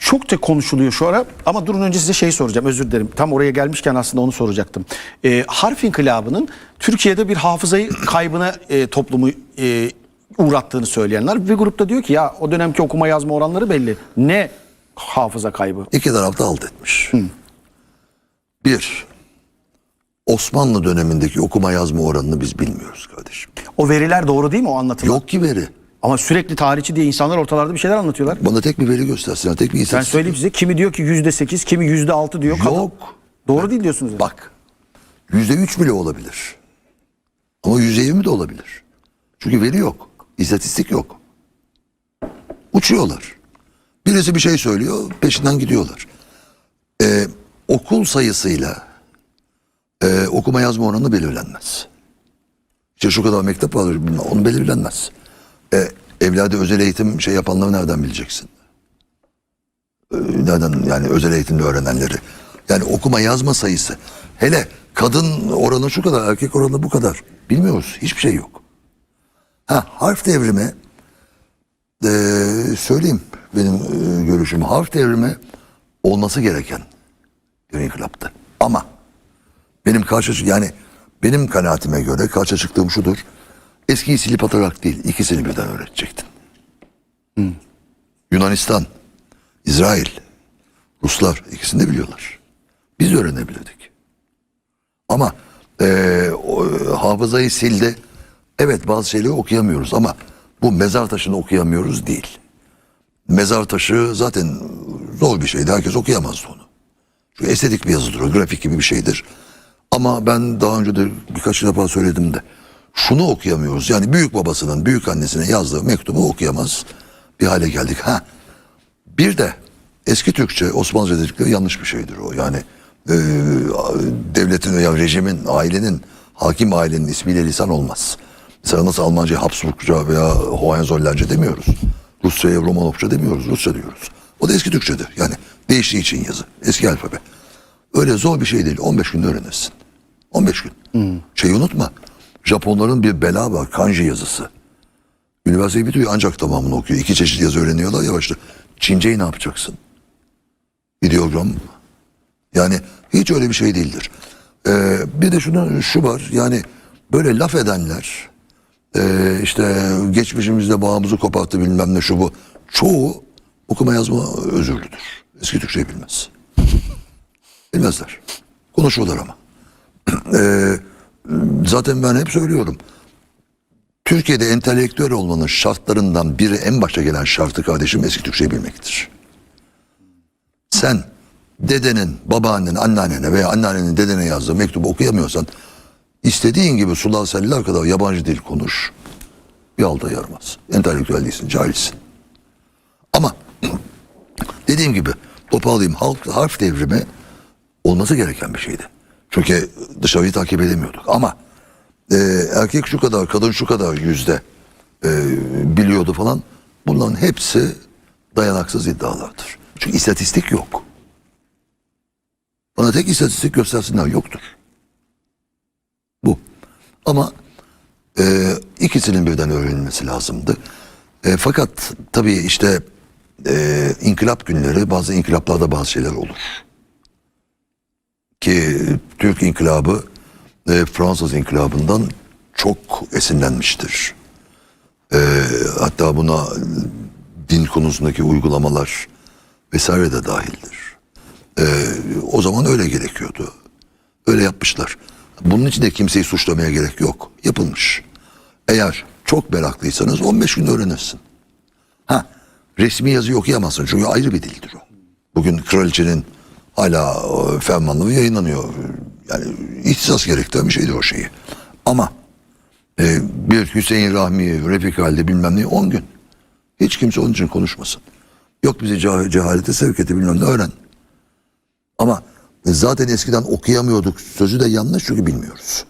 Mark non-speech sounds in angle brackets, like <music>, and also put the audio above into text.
çok da konuşuluyor şu ara ama durun önce size şey soracağım özür dilerim. Tam oraya gelmişken aslında onu soracaktım. Ee, harf inkılabının Türkiye'de bir hafızayı kaybına e, toplumu e, uğrattığını söyleyenler. Bir grupta diyor ki ya o dönemki okuma yazma oranları belli. Ne hafıza kaybı? İki tarafta alt etmiş. Bir, Osmanlı dönemindeki okuma yazma oranını biz bilmiyoruz kardeşim. O veriler doğru değil mi o anlatılan? Yok ki veri. Ama sürekli tarihçi diye insanlar ortalarda bir şeyler anlatıyorlar. Bana tek bir veri göstersin. Tek bir Ben istatistik. söyleyeyim size kimi diyor ki yüzde sekiz, kimi yüzde altı diyor. Kadın- Yok. Doğru değil diyorsunuz. yani. Bak. Yüzde üç bile olabilir. Ama yüzde yirmi de olabilir. Çünkü veri yok. İstatistik yok. Uçuyorlar. Birisi bir şey söylüyor, peşinden gidiyorlar. Ee, okul sayısıyla e, okuma yazma oranı belirlenmez. İşte şu kadar mektep var, bilmem, onu belirlenmez. E, evladı özel eğitim şey yapanları nereden bileceksin? E, nereden yani özel eğitimde öğrenenleri? Yani okuma yazma sayısı. Hele kadın oranı şu kadar, erkek oranı bu kadar. Bilmiyoruz. Hiçbir şey yok. Ha, harf devrimi e, söyleyeyim benim e, görüşüm. Harf devrimi olması gereken bir inkılaptı. Ama benim karşı yani benim kanaatime göre karşı çıktığım şudur. Eskiyi silip atarak değil, ikisini birden öğretecektin. Yunanistan, İsrail, Ruslar ikisini de biliyorlar. Biz de öğrenebilirdik. Ama eee, o, hafızayı sildi. Evet bazı şeyleri okuyamıyoruz ama bu mezar taşını okuyamıyoruz değil. Mezar taşı zaten zor bir şeydi. Herkes okuyamazdı onu. Çünkü estetik bir yazıdır o, grafik gibi bir şeydir. Ama ben daha önce de birkaç defa söyledim de şunu okuyamıyoruz. Yani büyük babasının, büyük annesine yazdığı mektubu okuyamaz bir hale geldik. Ha. Bir de eski Türkçe Osmanlıca dedikleri yanlış bir şeydir o. Yani e, devletin veya rejimin, ailenin, hakim ailenin ismiyle lisan olmaz. Mesela nasıl Almanca Habsburgca veya Hohenzollernce demiyoruz. Rusça'ya Romanovça demiyoruz, Rusça diyoruz. O da eski Türkçedir. Yani değiştiği için yazı. Eski alfabe. Öyle zor bir şey değil. 15 günde öğrenirsin. 15 gün. Şeyi unutma. Japonların bir bela var. Kanji yazısı. Üniversiteyi bitiyor ancak tamamını okuyor. İki çeşit yazı öğreniyorlar yavaşça. Çinceyi ne yapacaksın? İdeogram. Yani hiç öyle bir şey değildir. Ee, bir de şunu şu var. Yani böyle laf edenler ee, işte geçmişimizde bağımızı koparttı bilmem ne şu bu. Çoğu okuma yazma özürlüdür. Eski Türkçeyi bilmez. <laughs> Bilmezler. Konuşuyorlar ama. <clears throat> Ee, zaten ben hep söylüyorum. Türkiye'de entelektüel olmanın şartlarından biri en başta gelen şartı kardeşim eski Türkçeyi bilmektir. Sen dedenin, babaannen, anneannene veya anneannenin dedene yazdığı mektubu okuyamıyorsan istediğin gibi sular seller kadar yabancı dil konuş. Bir alta yaramaz. Entelektüel değilsin, cahilsin. Ama <clears throat> dediğim gibi toparlayayım harf, harf devrimi olması gereken bir şeydi. Çünkü dışarıyı takip edemiyorduk. Ama e, erkek şu kadar, kadın şu kadar yüzde e, biliyordu falan. Bunların hepsi dayanaksız iddialardır. Çünkü istatistik yok. Bana tek istatistik göstersinler yoktur. Bu. Ama e, ikisinin birden öğrenilmesi lazımdı. E, fakat tabii işte e, inkılap günleri bazı inkılaplarda bazı şeyler olur. Ki Türk inkılabı e, Fransız inkılabından çok esinlenmiştir. E, hatta buna din konusundaki uygulamalar vesaire de dahildir. E, o zaman öyle gerekiyordu. Öyle yapmışlar. Bunun için de kimseyi suçlamaya gerek yok. Yapılmış. Eğer çok meraklıysanız 15 gün öğrenirsin. Ha, resmi yazıyı okuyamazsın çünkü ayrı bir dildir o. Bugün kraliçenin hala e, fermanları yayınlanıyor. Yani ihtisas gerektiren bir şeydir o şeyi. Ama e, bir Hüseyin Rahmi, Refik halde bilmem ne 10 gün. Hiç kimse onun için konuşmasın. Yok bizi cah- cehalete sevk etti bilmem ne öğren. Ama zaten eskiden okuyamıyorduk sözü de yanlış çünkü bilmiyoruz.